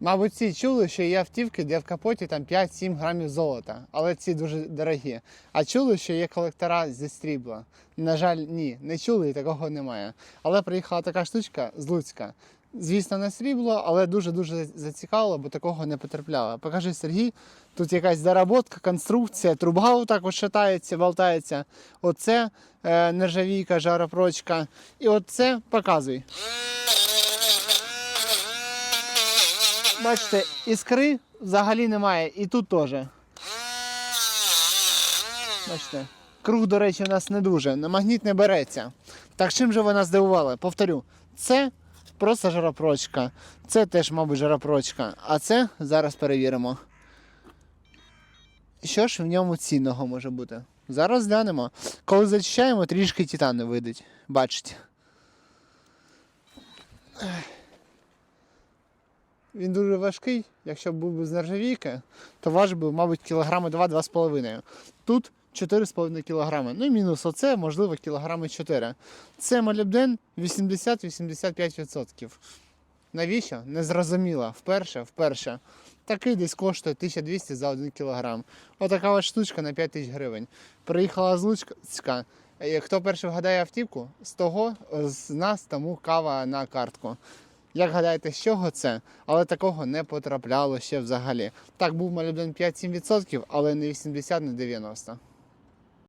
Мабуть, всі чули, що є автівки, де в капоті там 5-7 грамів золота, але ці дуже дорогі. А чули, що є колектора зі стрібла. На жаль, ні, не чули і такого немає. Але приїхала така штучка з Луцька. Звісно, не срібло, але дуже-дуже зацікавило, бо такого не потрапляла. Покажи, Сергій, тут якась доработка, конструкція, труба отак от шатається, болтається. Оце е, нержавійка, жаропрочка. І оце показуй. Бачите, іскри взагалі немає, і тут теж. Бачите, круг, до речі, у нас не дуже, на магніт не береться. Так чим же вона здивувала? Повторю, це просто жаропрочка. Це теж, мабуть, жаропрочка. А це зараз перевіримо. Що ж в ньому цінного може бути? Зараз глянемо. Коли зачищаємо, трішки титану вийдуть. Бачите. Він дуже важкий. Якщо був би з нержавійки, то важив би, мабуть, кілограми 2-2,5. Тут 4,5 кілограми. Ну і мінус оце, можливо, кілограми 4. Це молібден 80-85%. Навіщо? Незрозуміло. Вперше, вперше. Такий десь коштує 1200 за 1 кілограм. Отака ось штучка на 5 тисяч гривень. Приїхала з Луцька. Е, Хто перший вгадає автівку, з того з нас тому кава на картку. Як гадаєте, з чого це? Але такого не потрапляло ще взагалі. Так, був молібден 5-7%, але не 80, не 90.